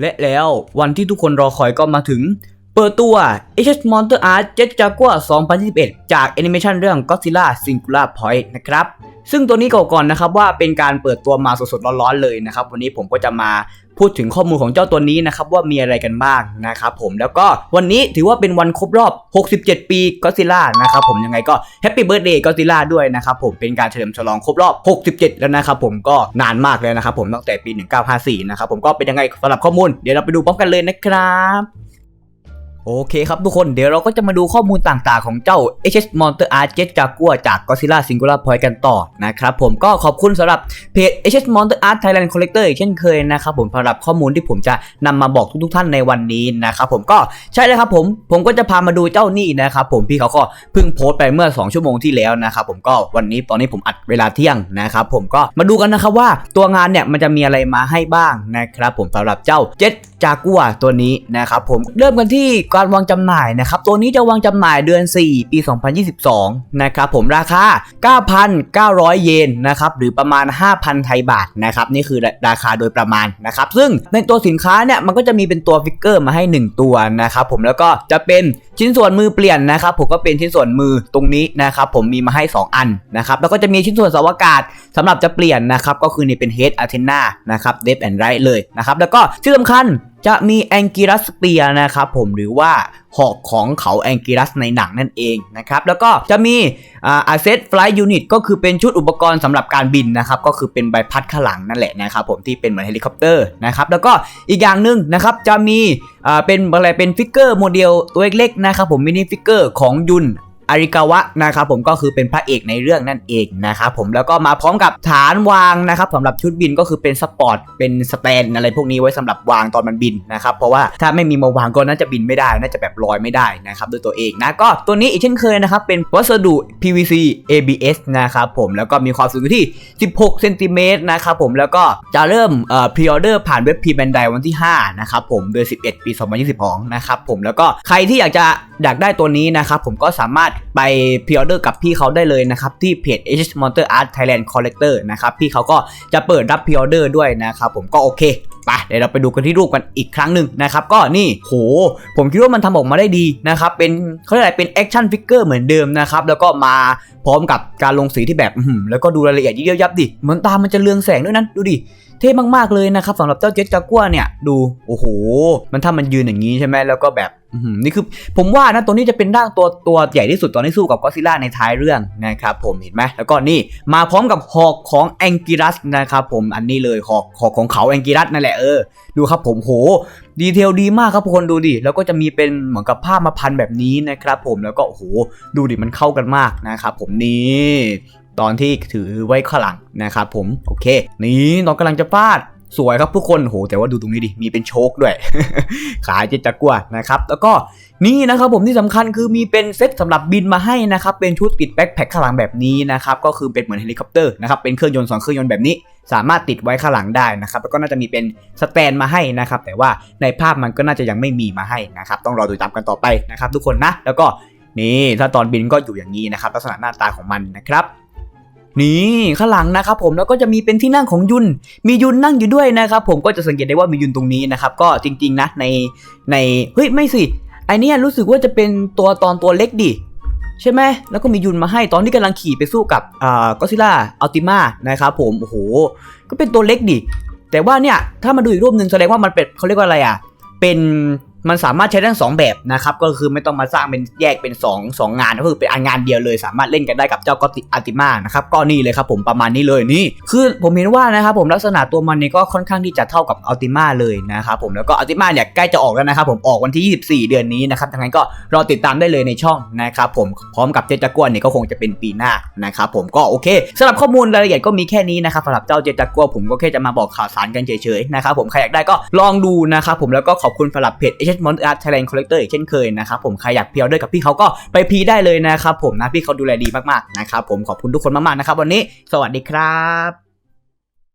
และแล้ววันที่ทุกคนรอคอยก็มาถึง เปิดตัว HS Monster Art Jet Jaguar 2021 จากแอนิเมชันเรื่อง Godzilla Singular Point นะครับ ซึ่งตัวนี้ก่อนก่อนนะครับว่าเป็นการเปิดตัวมาสดๆร้อนๆเลยนะครับ วันนี้ผมก็จะมาพูดถึงข้อมูลของเจ้าตัวนี้นะครับว่ามีอะไรกันบ้างนะครับผมแล้วก็วันนี้ถือว่าเป็นวันครบรอบ 67 ปี Godzilla นะครับผมยังไงก็ Happy Birthday Godzilla ด้วยนะครับผมเป็นการเฉลิมฉลองครบรอบ 67 แล้วนะครับผมก็นานมากแล้วนะครับผมตั้งแต่ปี 1954 นะครับผมก็เป็นยังไงสำหรับข้อมูลเดี๋ยวเราไปดูพร้อมกันเลยนะครับ โอเคครับทุกคนเดี๋ยวเราก็จะมาดูข้อมูลต่างๆของเจ้า HS Monster Art Jet Jaguar จาก Godzilla Singular Point กันต่อนะครับผมก็ขอบคุณสำหรับเพจ HS Monster Art Thailand Collector อีกเช่นเคยนะครับผมสำหรับข้อมูลที่ผมจะนำมาบอกทุกๆท่านในวันนี้นะครับผมก็ใช่เลยครับผมผมก็จะพามาดูเจ้านี่นะครับผมพี่เขาก็เพิ่งโพสต์ไปเมื่อ 2 ชั่วโมงที่แล้วนะครับผมก็วันนี้ตอนนี้ผมอัดเวลาเที่ยงนะครับผมก็มาดูกันนะครับว่าตัวงานเนี่ยมันจะมีอะไรมาให้บ้างนะครับผมสำหรับเจ้า Jet จากัวตัวนี้นะครับผมเริ่มกันที่การวางจำหน่ายนะครับตัวนี้จะวางจำหน่ายเดือน 4 ปี 2022 นะครับผมราคา 9,900 เยนนะครับหรือประมาณ 5,000 ไทยบาทนะครับนี่คือราคาโดยประมาณนะครับซึ่งในตัวสินค้าเนี่ยมันก็จะมีเป็นตัวฟิกเกอร์มาให้ 1 ตัวนะครับผมแล้วก็จะเป็นชิ้นส่วนมือเปลี่ยนนะครับผมก็เป็นชิ้นส่วนมือตรงนี้นะครับผมมีมาให้ 2 อันนะครับแล้วก็จะมีชิ้นส่วนสาอากาศสำหรับจะเปลี่ยนนะครับก็คือนี่เป็น Head Antenna นะครับเดฟแอนไรท์เลยนะครับแล้วก็ที่สำคัญ จะมีแองกิรัสเปียนะครับผมหรือว่าหอกของเขาแองกิรัสในหนังนั่นเองนะครับแล้วก็จะมีอาเซตฟลายยูนิตก็คือเป็นชุดอุปกรณ์สำหรับการบินนะครับก็คือเป็นใบพัดข้างหลังนั่นแหละนะครับผมที่เป็นเหมือนเฮลิคอปเตอร์นะครับแล้วก็อีกอย่างหนึ่งนะครับจะมีอ่าเป็นอะไรเป็นฟิกเกอร์โมเดลตัวเล็กๆนะครับผมมินิฟิกเกอร์ของยุน อาริกาวะนะครับผมก็คือเป็นพระเอกในเรื่องนั่นเองนะครับผมแล้วก็มาพร้อมกับฐานวางนะครับสำหรับชุดบินก็คือเป็นสปอร์ตเป็นสแตนอะไรพวกนี้ไว้สำหรับวางตอนมันบินนะครับเพราะว่าถ้าไม่มีมาวางก็น่าจะบินไม่ได้น่าจะแบบลอยไม่ได้นะครับด้วยตัวเองนะก็ตัวนี้อีกเช่นเคยนะครับเป็นวัสดุ PVC ABS นะครับผมแล้วก็มีความสูงอยู่ที่ 16เซนติเมตรนะครับผมแล้วก็จะเริ่มเอ่อพรีออเดอร์ผ่านเว็บพีแบนไดวันที่5นะครับผมเดือน11 ปี 2022 นะครับผมแล้วก็ใครที่อยากจะ อยากได้ตัวนี้นะครับผมก็สามารถไปพรีออเดอร์กับพี่เขาได้เลยนะครับที่เพจ h Monster Art Thailand Collector นะครับพี่เขาก็จะเปิดรับพรีออเดอร์ด้วยนะครับผมก็โอเคไปเดี๋ยวเราไปดูกันที่รูปกันอีกครั้งหนึ่งนะครับ ก็นี่โห ผมคิดว่ามันทำออกมาได้ดีนะครับ เป็นเขาเรียกอะไรเป็นแอคชั่นฟิกเกอร์เหมือนเดิมนะครับ แล้วก็มาพร้อมกับการลงสีที่แบบแล้วก็ดูรายละเอียดยิบยับดิเหมือนตามันจะเรืองแสงด้วยนั้นดูดิ เท่มากๆเลยนะครับสำหรับเจ้าเจ็ตจากัวเนี่ยดูโอ้โห มันถ้ามันยืนอย่างนี้ใช่ไหมแล้วก็แบบนี่คือผมว่านะตัวนี้จะเป็นร่างตัวตัวใหญ่ที่สุดตอนที่สู้กับก็ซิล่าในท้ายเรื่องนะครับผมเห็นไหมแล้วก็นี่มาพร้อมกับหอกของแองกิรัสนะครับผมอันนี้เลยหอกหอกของเขาแองกิรัสนั่นแหละเออดูครับผมโห ดีเทลดีมากครับทุกคนดูดิ แล้วก็จะมีเป็นเหมือนกับผ้ามาพันแบบนี้นะครับผมแล้วก็โอ้โหดูดิมันเข้ากันมากนะครับผมนี่ ตอนที่ถือไว้ข้างหลังนะครับผมโอเค นี่ตอนกำลังจะฟาดสวยครับทุกคนโหแต่ว่าดูตรงนี้ดิ มีเป็นโชคด้วย ขายเจ็ดจักรวานะครับ แล้วก็นี่นะครับผมที่สำคัญคือมีเป็นเซ็ตสำหรับบินมาให้นะครับ เป็นชุดติดแบ็คแพคข้างหลังแบบนี้นะครับ ก็คือเป็นเหมือนเฮลิคอปเตอร์นะครับ เป็นเครื่องยนต์สองเครื่องยนต์แบบนี้ สามารถติดไว้ข้างหลังได้นะครับ แล้วก็น่าจะมีเป็นสแตนมาให้นะครับ แต่ว่าในภาพมันก็น่าจะยังไม่มีมาให้นะครับ ต้องรอติดตามกันต่อไปนะครับ ทุกคนนะ แล้วก็นี่ถ้าตอนบินก็อยู่อย่างนี้นะครับ ลักษณะหน้าตาของมันนะครับ นี่ข้างหลังนะครับผมแล้วก็จะมีเป็นที่นั่งของยุน มียุนนั่งอยู่ด้วยนะครับผมก็จะสังเกตได้ว่ามียุนตรงนี้นะครับก็จริง ๆนะในในเฮ้ยไม่สิไอเนี้ยรู้สึกว่าจะเป็นตัวตอนตัวเล็กดิใช่ไหมแล้วก็มียุนมาให้ตอนที่กำลังขี่ไปสู้กับอ่าก็ซิล่าอัลติมานะครับผมโอ้โหก็เป็นตัวเล็กดิแต่ว่าเนี่ยถ้ามาดูอีกรูปหนึ่งแสดงว่ามันเป็นเขาเรียกว่าอะไรอะเป็น มันสามารถใช้ได้ทั้งสองแบบนะครับก็คือไม่ต้องมาสร้างเป็นแยกเป็น2งงานก็คือเป็นอันงานเดียวเลย สามารถเล่นกันได้กับเจ้าก็ติอัติมานะครับก็นี่เลยครับผมประมาณนี้เลยนี่ คือผมเห็นว่านะครับผมลักษณะตัวมันนี่ก็ค่อนข้างที่จะเท่ากับอัลติมาเลยนะครับผมแล้วก็อัลติมาเนี่ยใกล้จะออกแล้วนะครับผมออกวันที่ 24 เดือนนี้นะครับดังนั้นก็รอติดตามได้เลยในช่องนะครับผมพร้อมกับเจจากวนเนี่ยก็คงจะเป็นปีหน้านะครับผมก็โอเคสำหรับข้อมูลรายละเอียดก็มีแค่นี้นะครับสำหรับเจ้าเจจากวนผมก็แค่จะมาบอกข่าวสารกันเฉยๆนะครับผมใครอยากได้ก็ลองดูนะครับผมแล้วก็ขอบคุณสำหรับเพจ h m o n Art Thailand Collector อีกเช่นเคยนะครับผมใครอยากพีออเดอร์กับพี่เขาก็ไปพีได้เลยนะครับผมนะพี่เขาดูแลดีมากๆนะครับผมขอบคุณทุกคนมากๆนะครับวันนี้ สวัสดีครับ